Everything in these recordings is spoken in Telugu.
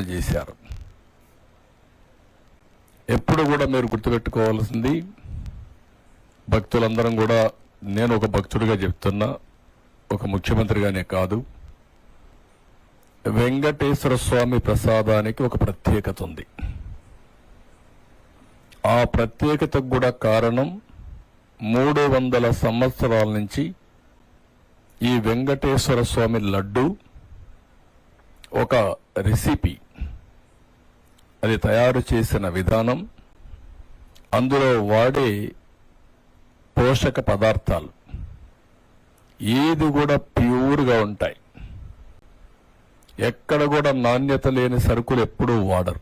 చేశారు. ఎప్పుడు కూడా మీరు గుర్తుపెట్టుకోవాల్సింది భక్తులందరం కూడా నేను ఒక భక్తుడిగా చెప్తున్నా ఒక ముఖ్యమంత్రిగానే కాదు. వెంకటేశ్వర స్వామి ప్రసాదానికి ఒక ప్రత్యేకత ఉంది. ఆ ప్రత్యేకతకు కూడా కారణం మూడు వందల సంవత్సరాల నుంచి ఈ వెంకటేశ్వర స్వామి లడ్డు ఒక రెసిపీ. అది తయారు చేసిన విధానం అందులో వాడే పోషక పదార్థాలు ఏది కూడా ప్యూర్గా ఉంటాయి. ఎక్కడ కూడా నాణ్యత లేని సరుకులు ఎప్పుడూ వాడరు.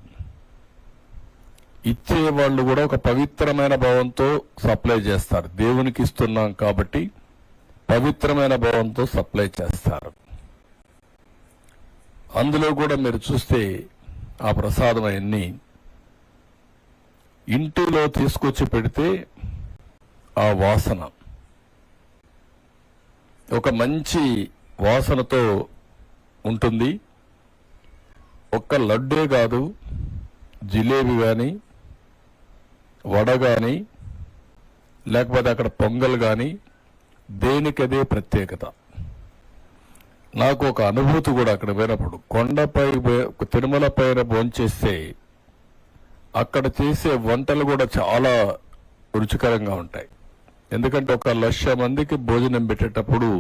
ఇచ్చే వాళ్ళు కూడా ఒక పవిత్రమైన భావంతో సప్లై చేస్తారు. దేవునికి ఇస్తున్నాం కాబట్టి పవిత్రమైన భావంతో సప్లై చేస్తారు. అందులో కూడా మీరు చూస్తే ఆ ప్రసాదం అవన్నీ ఇంటిలో తీసుకొచ్చి పెడితే ఆ వాసన. ఒక మంచి వాసనతో ఉంటుంది. ఒక్క లడ్డే కాదు జిలేబీ కానీ వడ కానీ లేకపోతే అక్కడ పొంగల్ కానీ దేనికదే ప్రత్యేకత. నాకు ఒక అనుభూతి కూడా అక్కడ పోయినప్పుడు కొండపై తిరుమల పైన భోంచేస్తే అక్కడ చేసే వంటలు కూడా చాలా రుచికరంగా ఉంటాయి. ఎందుకంటే ఒక లక్ష మందికి భోజనం పెట్టేటప్పుడు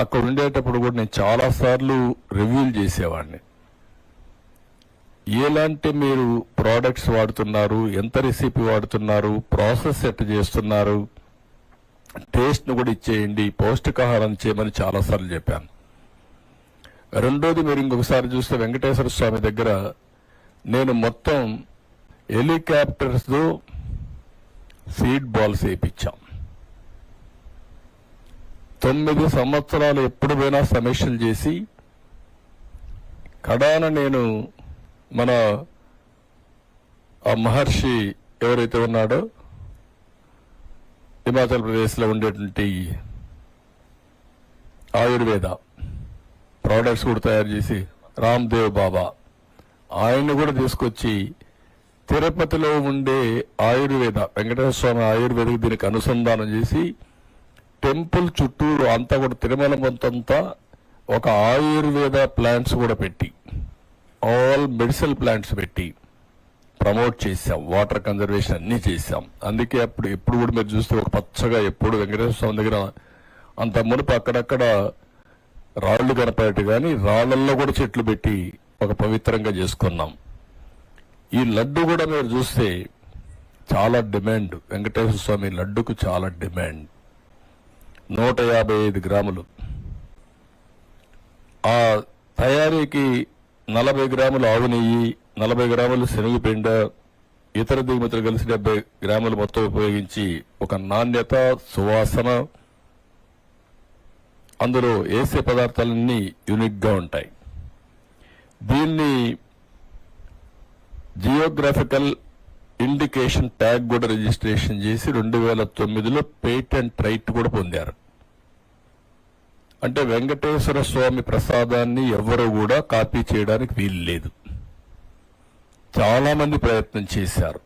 అక్కడ ఉండేటప్పుడు కూడా నేను చాలా సార్లు రివ్యూలు చేసేవాడిని. ఎలాంటి మీరు ప్రోడక్ట్స్ వాడుతున్నారు ఎంత రెసిపీ వాడుతున్నారు ప్రాసెస్ ఎట్ చేస్తున్నారు టేస్ట్ను కూడా ఇచ్చేయండి పౌష్టికాహారం చేయమని చాలాసార్లు చెప్పాను. రెండోది మీరు ఇంకొకసారి చూస్తే వెంకటేశ్వర స్వామి దగ్గర నేను మొత్తం హెలికాప్టర్స్ సీడ్ బాల్స్ వేయించాం తొమ్మిది సంవత్సరాలు ఎప్పుడు పోయినా సమీక్షలు చేసి కడాన నేను మన ఆ మహర్షి ఎవరైతే ఉన్నాడో హిమాచల్ ప్రదేశ్లో ఉండేటువంటి ఆయుర్వేద ప్రోడక్ట్స్ కూడా తయారు చేసి రామ్దేవ్ బాబా ఆయన్ని కూడా తీసుకొచ్చి తిరుపతిలో ఉండే ఆయుర్వేద వెంకటేశ్వర స్వామి ఆయుర్వేద దీనికి అనుసంధానం చేసి టెంపుల్ చుట్టూరు అంతా కూడా తిరుమల మొత్తంతా ఒక ఆయుర్వేద ప్లాంట్స్ కూడా పెట్టి ఆల్ మెడిసిన్ ప్లాంట్స్ పెట్టి ప్రమోట్ చేశాం. వాటర్ కన్జర్వేషన్ అన్ని చేశాం. అందుకే అప్పుడు ఎప్పుడు కూడా మీరు చూస్తే ఒక పచ్చగా ఎప్పుడు వెంకటేశ్వర స్వామి దగ్గర అంత మునుపు అక్కడక్కడ రాళ్ళు కనపడేట్టు కానీ రాళ్ళల్లో కూడా చెట్లు పెట్టి ఒక పవిత్రంగా చేసుకున్నాం. ఈ లడ్డు కూడా మీరు చూస్తే చాలా డిమాండ్. వెంకటేశ్వర స్వామి లడ్డుకు చాలా డిమాండ్. నూట యాభై ఐదు గ్రాములు. ఆ తయారీకి నలభై గ్రాములు ఆవు నెయ్యి నలభై గ్రాములు శనగపిండ ఇతర దిగుమతులు కలిసి డెబ్బై గ్రాములు మొత్తం ఉపయోగించి ఒక నాణ్యత సువాసన అందులో వేసే పదార్థాలన్నీ యూనిక్గా ఉంటాయి. దీన్ని జియోగ్రాఫికల్ ఇండికేషన్ ట్యాగ్ కూడా రిజిస్ట్రేషన్ చేసి రెండు వేల తొమ్మిదిలో పేటెంట్ రైట్ కూడా పొందారు. అంటే వెంకటేశ్వర స్వామి ప్రసాదాన్ని ఎవరు కూడా కాపీ చేయడానికి వీలు లేదు. చాలామంది ప్రయత్నం చేశారు.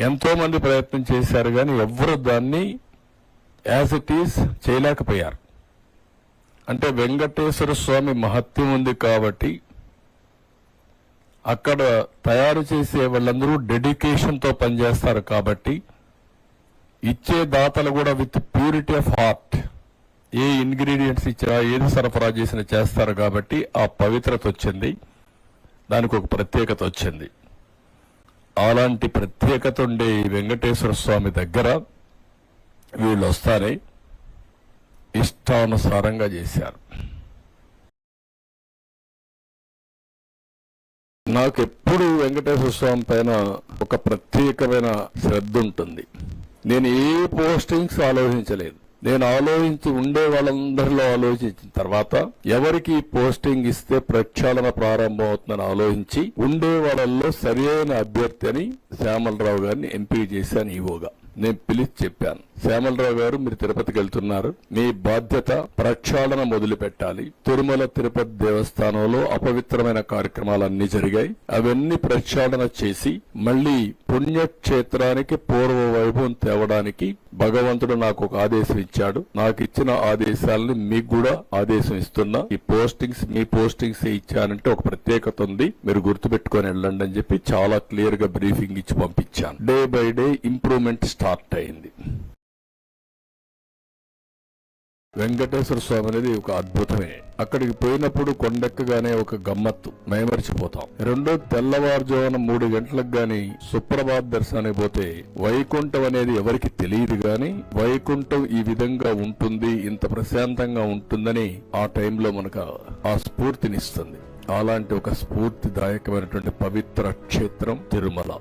ఎంతోమంది ప్రయత్నం చేశారు కానీ ఎవ్వరు దాన్ని యాజ్ ఇట్ ఈస్ చేయలేకపోయారు. అంటే వెంకటేశ్వర స్వామి మహత్యం ఉంది కాబట్టి అక్కడ తయారు చేసే వాళ్ళందరూ డెడికేషన్తో పనిచేస్తారు కాబట్టి ఇచ్చే దాతలు కూడా విత్ ప్యూరిటీ ఆఫ్ హార్ట్ ఏ ఇంగ్రీడియంట్స్ ఇచ్చినా ఏది సరఫరా చేసినా చేస్తారు కాబట్టి ఆ పవిత్రత వచ్చింది. దానికి ఒక ప్రత్యేకత వచ్చింది. అలాంటి ప్రత్యేకత ఉండే ఈ వెంకటేశ్వర స్వామి దగ్గర వీళ్ళు వస్తారే. ఇష్టానుసారంగా చేశారు. నాకు ఎప్పుడు వెంకటేశ్వర స్వామి పైన ఒక ప్రత్యేకమైన శ్రద్ధ ఉంటుంది నేను ఏ పోస్టింగ్స్ ఆలోచించలేదు. నేను ఆలోచించి ఉండే వాళ్ళందరిలో ఆలోచించిన తర్వాత ఎవరికి పోస్టింగ్ ఇస్తే ప్రక్షాళన ప్రారంభం అవుతుందని ఆలోచించి ఉండే వాళ్ళల్లో సరైన అభ్యర్థి అని శ్యామలరావు గారిని ఎంపిక చేశాను ఈవోగా. నేను పిలిచి చెప్పాను. శ్యామలరావు గారు మీరు తిరుపతికి వెళ్తున్నారు. మీ బాధ్యత ప్రక్షాళన మొదలు పెట్టాలి తిరుమల తిరుపతి దేవస్థానంలో అపవిత్రమైన కార్యక్రమాలన్నీ జరిగాయి. అవన్నీ ప్రక్షాళన చేసి మళ్ళీ పుణ్యక్షేత్రానికి పూర్వ వైభవం తేవడానికి భగవంతుడు నాకు ఒక ఆదేశం ఇచ్చాడు. నాకు ఇచ్చిన ఆదేశాలని మీకు కూడా ఆదేశం ఇస్తున్నా. ఈ పోస్టింగ్స్ మీ పోస్టింగ్స్ ఇచ్చానంటే ఒక ప్రత్యేకత ఉంది. మీరు గుర్తుపెట్టుకొని వెళ్ళండి అని చెప్పి చాలా క్లియర్గా బ్రీఫింగ్ ఇచ్చి పంపించాను. Day by day improvement start అయింది. వెంకటేశ్వర స్వామి అనేది ఒక అద్భుతమే. అక్కడికి పోయినప్పుడు కొండెక్కగానే ఒక గమ్మత్తు. మైమరిచిపోతాం రెండో తెల్లవారుజామున మూడు గంటలకు గాని సుప్రభాత్ దర్శనానికి పోతే వైకుంఠం అనేది ఎవరికి తెలియదు గాని వైకుంఠం ఈ విధంగా ఉంటుంది ఇంత ప్రశాంతంగా ఉంటుందని ఆ టైంలో మనకు ఆ స్ఫూర్తినిస్తుంది అలాంటి ఒక స్ఫూర్తిదాయకమైనటువంటి పవిత్ర క్షేత్రం తిరుమల.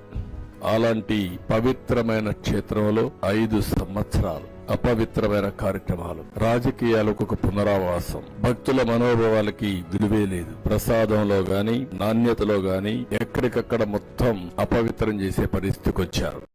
అలాంటి పవిత్రమైన క్షేత్రంలో ఐదు సంవత్సరాలు. అపవిత్రమైన కార్యక్రమాలు. రాజకీయాలకు ఒక పునరావాసం. భక్తుల మనోభావాలకి విలువే లేదు. ప్రసాదంలో గాని నాణ్యతలో గాని ఎక్కడికక్కడ మొత్తం అపవిత్రం చేసే పరిస్థితికి వచ్చారు